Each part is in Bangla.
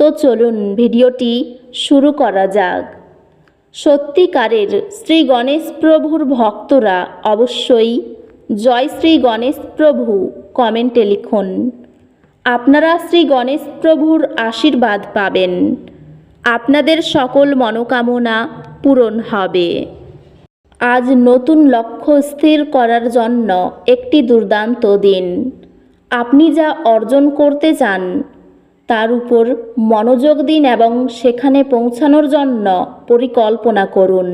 তো চলুন ভিডিওটি শুরু করা যাক। সত্যিকারের শ্রী গণেশ প্রভুর ভক্তরা অবশ্যই জয় শ্রী গণেশ প্রভু কমেন্টে লিখুন। আপনারা শ্রী গণেশ প্রভুর আশীর্বাদ পাবেন। আপনাদের সকল মনোকামনা পূরণ হবে। আজ নতুন লক্ষ্য স্থির করার জন্য একটি দুর্দান্ত দিন। আপনি যা অর্জন করতে চান তার উপর মনোযোগ দিন এবং সেখানে পৌঁছানোর জন্য পরিকল্পনা করুন।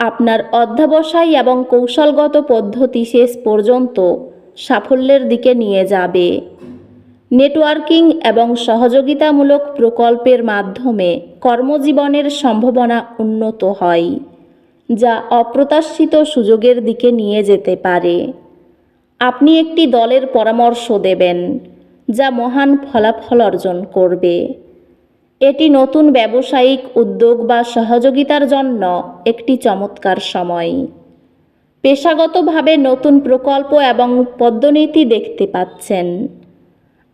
আপনার অধ্যাবসায় এবং কৌশলগত পদ্ধতি শেষ পর্যন্ত সাফল্যের দিকে নিয়ে যাবে। নেটওয়ার্কিং এবং সহযোগিতামূলক প্রকল্পের মাধ্যমে কর্মজীবনের সম্ভাবনা উন্নত হয়, যা অপ্রত্যাশিত সুযোগের দিকে নিয়ে যেতে পারে। আপনি একটি দলের পরামর্শ দেবেন। যা মহান ফলাফল অর্জন করবে। এটি নতুন ব্যবসায়িক উদ্যোগ বা সহযোগিতার জন্য একটি চমৎকার সময়। পেশাগতভাবে নতুন প্রকল্প এবং পদ্মনীতি দেখতে পাচ্ছেন।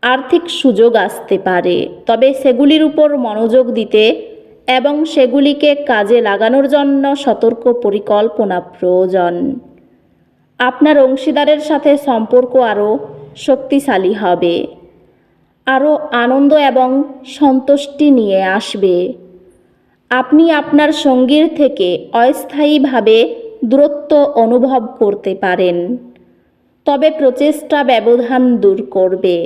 আর্থিক সুযোগ আসতে পারে, তবে সেগুলির উপর মনোযোগ দিতে এবং সেগুলিকে কাজে লাগানোর জন্য সতর্ক পরিকল্পনা প্রয়োজন। আপনার অংশীদারের সাথে সম্পর্ক আরও শক্তিশালী হবে। আরও আনন্দ এবং সন্তুষ্টি নিয়ে আসবে। আপনি আপনার সঙ্গীর থেকে অস্থায়ীভাবে দূরত্ব অনুভব করতে পারেন। তবে প্রচেষ্টা ব্যবধান দূর করবে।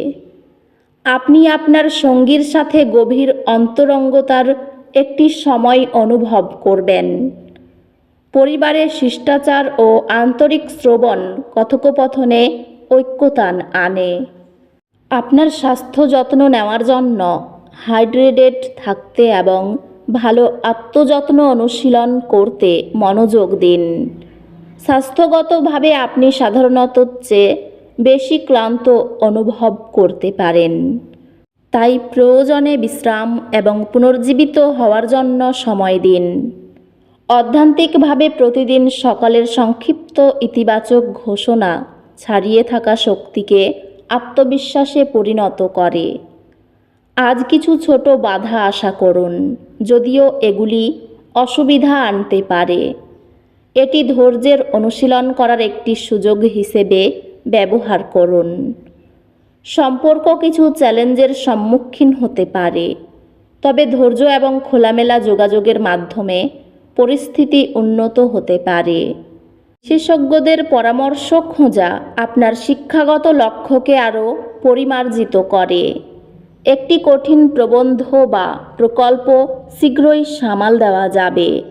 আপনি আপনার সঙ্গীর সাথে গভীর অন্তরঙ্গতার একটি সময় অনুভব করবেন। পরিবারের শিষ্টাচার ও আন্তরিক শ্রবণ কথোপকথনে ঐক্যতান আনে। আপনার স্বাস্থ্য যত্ন নেওয়ার জন্য হাইড্রেটেড থাকতে এবং ভালো আত্মযত্ন অনুশীলন করতে মনোযোগ দিন। স্বাস্থ্যগতভাবে আপনি সাধারণত চেয়ে বেশি ক্লান্ত অনুভব করতে পারেন, তাই প্রয়োজনে বিশ্রাম এবং পুনর্জীবিত হওয়ার জন্য সময় দিন। অধ্যান্তিকভাবে প্রতিদিন সকালের সংক্ষিপ্ত ইতিবাচক ঘোষণা ছাড়িয়ে থাকা শক্তিকে আত্মবিশ্বাসে পরিণত করে। আজ কিছু ছোট বাধা আশা করুন, যদিও এগুলি অসুবিধা আনতে পারে। এটি ধৈর্যের অনুশীলন করার একটি সুযোগ হিসেবে ব্যবহার করুন। সম্পর্ক কিছু চ্যালেঞ্জের সম্মুখীন হতে পারে, তবে ধৈর্য এবং খোলামেলা যোগাযোগের মাধ্যমে পরিস্থিতি উন্নত হতে পারে। বিশেষজ্ঞদের পরামর্শ খোঁজা আপনার শিক্ষাগত লক্ষ্যকে আরও পরিমার্জিত করে। একটি কঠিন প্রবন্ধ বা প্রকল্প শীঘ্রই সামাল দেওয়া যাবে।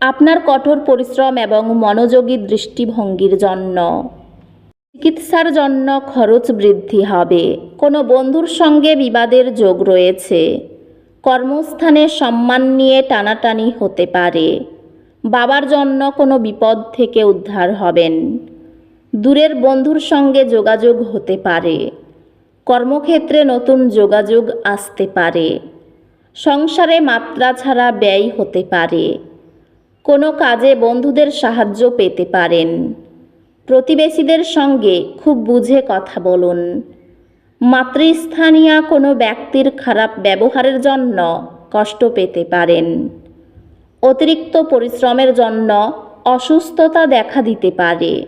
আপনার কঠোর পরিশ্রম এবং মনোযোগী দৃষ্টিভঙ্গির জন্য। চিকিৎসার জন্য খরচ বৃদ্ধি হবে। কোনো বন্ধুর সঙ্গে বিবাদের যোগ রয়েছে। কর্মস্থানে সম্মান নিয়ে টানাটানি হতে পারে। বাবার জন্য কোনো বিপদ থেকে উদ্ধার হবেন। দূরের বন্ধুর সঙ্গে যোগাযোগ হতে পারে। কর্মক্ষেত্রে নতুন যোগাযোগ আসতে পারে। সংসারে মাত্রা ছাড়া ব্যয় হতে পারে। কোনো কাজে বন্ধুদের সাহায্য পেতে পারেন। প্রতিবেশীদের সঙ্গে খুব বুঝে কথা বলুন। মাতৃস্থানীয় কোনো ব্যক্তির খারাপ ব্যবহারের জন্য কষ্ট পেতে পারেন। অতিরিক্ত পরিশ্রমের জন্য অসুস্থতা দেখা দিতে পারে।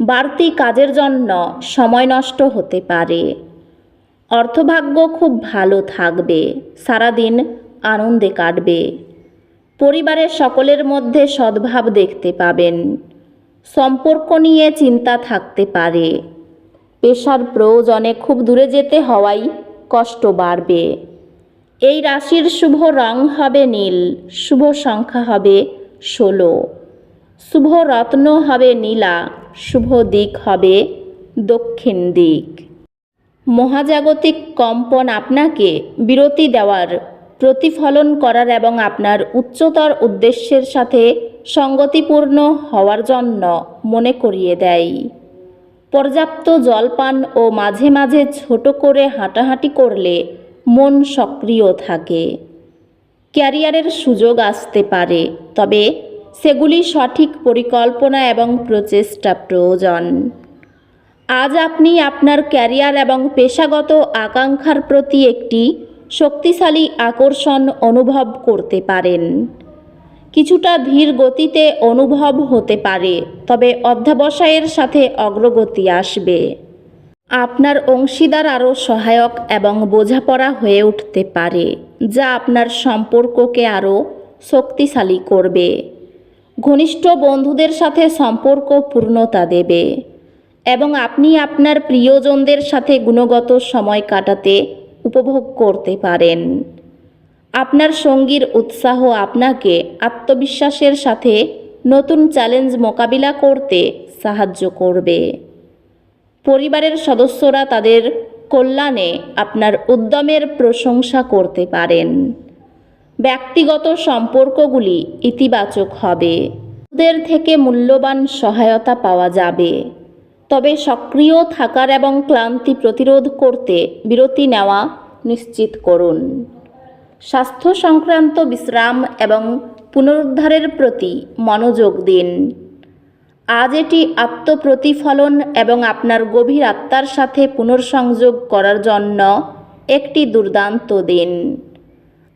বাড়তি কাজের জন্য সময় নষ্ট হতে পারে। অর্থভাগ্য খুব ভালো থাকবে, সারাদিন আনন্দে কাটবে। পরিবারের সকলের মধ্যে সদ্ভাব দেখতে পাবেন। সম্পর্ক নিয়ে চিন্তা থাকতে পারে। পেশার প্রয়োজনে খুব দূরে যেতে হওয়াই কষ্ট বাড়বে। এই রাশির শুভ রং হবে নীল, শুভ সংখ্যা হবে ষোলো। শুভ রত্ন হবে নীলা, শুভ দিক হবে দক্ষিণ দিক। মহাজাগতিক কম্পন আপনাকে বিরতি দেওয়ার, প্রতিফলন করার এবং আপনার উচ্চতর উদ্দেশ্যের সাথে সঙ্গতিপূর্ণ হওয়ার জন্য মনে করিয়ে দেয়। পর্যাপ্ত জলপান ও মাঝে মাঝে ছোট করে হাঁটাহাঁটি করলে মন সক্রিয় থাকে। ক্যারিয়ারের সুযোগ আসতে পারে, তবে সেগুলি সঠিক পরিকল্পনা এবং প্রচেষ্টা প্রয়োজন। আজ আপনি আপনার ক্যারিয়ার এবং পেশাগত আকাঙ্ক্ষার প্রতি একটি শক্তিশালী আকর্ষণ অনুভব করতে পারেন। কিছুটা ধীর গতিতে অনুভব হতে পারে, তবে অধ্যাবসায়ের সাথে অগ্রগতি আসবে। আপনার অংশীদার আরও সহায়ক এবং বোঝাপড়া হয়ে উঠতে পারে, যা আপনার সম্পর্ককে আরও শক্তিশালী করবে। ঘনিষ্ঠ বন্ধুদের সাথে সম্পর্ক পূর্ণতা দেবে এবং আপনি আপনার প্রিয়জনদের সাথে গুণগত সময় কাটাতে উপভোগ করতে পারেন। আপনার সঙ্গীর উৎসাহ আপনাকে আত্মবিশ্বাসের সাথে নতুন চ্যালেঞ্জ মোকাবিলা করতে সাহায্য করবে। পরিবারের সদস্যরা তাদের কল্যাণে আপনার উদ্যমের প্রশংসা করতে পারেন। ব্যক্তিগত সম্পর্কগুলি ইতিবাচক হবে। ওদের থেকে মূল্যবান সহায়তা পাওয়া যাবে। তবে সক্রিয় থাকার এবং ক্লান্তি প্রতিরোধ করতে বিরতি নেওয়া নিশ্চিত করুন। স্বাস্থ্য সংক্রান্ত বিশ্রাম এবং পুনরুদ্ধারের প্রতি মনোযোগ দিন। আজ এটি আত্মপ্রতিফলন এবং আপনার গভীর আত্মার সাথে পুনর্সংযোগ করার জন্য একটি দুর্দান্ত দিন।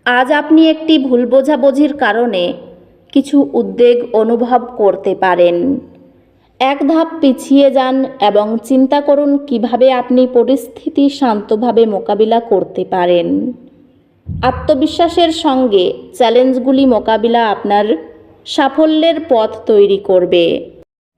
আজ আপনি একটি ভুল বোঝাবুঝির কারণে কিছু উদ্বেগ অনুভব করতে পারেন। এক ধাপ পিছিয়ে যান এবং চিন্তা করুন কীভাবে আপনি পরিস্থিতি শান্তভাবে মোকাবিলা করতে পারেন। আত্মবিশ্বাসের সঙ্গে চ্যালেঞ্জগুলি মোকাবিলা আপনার সাফল্যের পথ তৈরি করবে।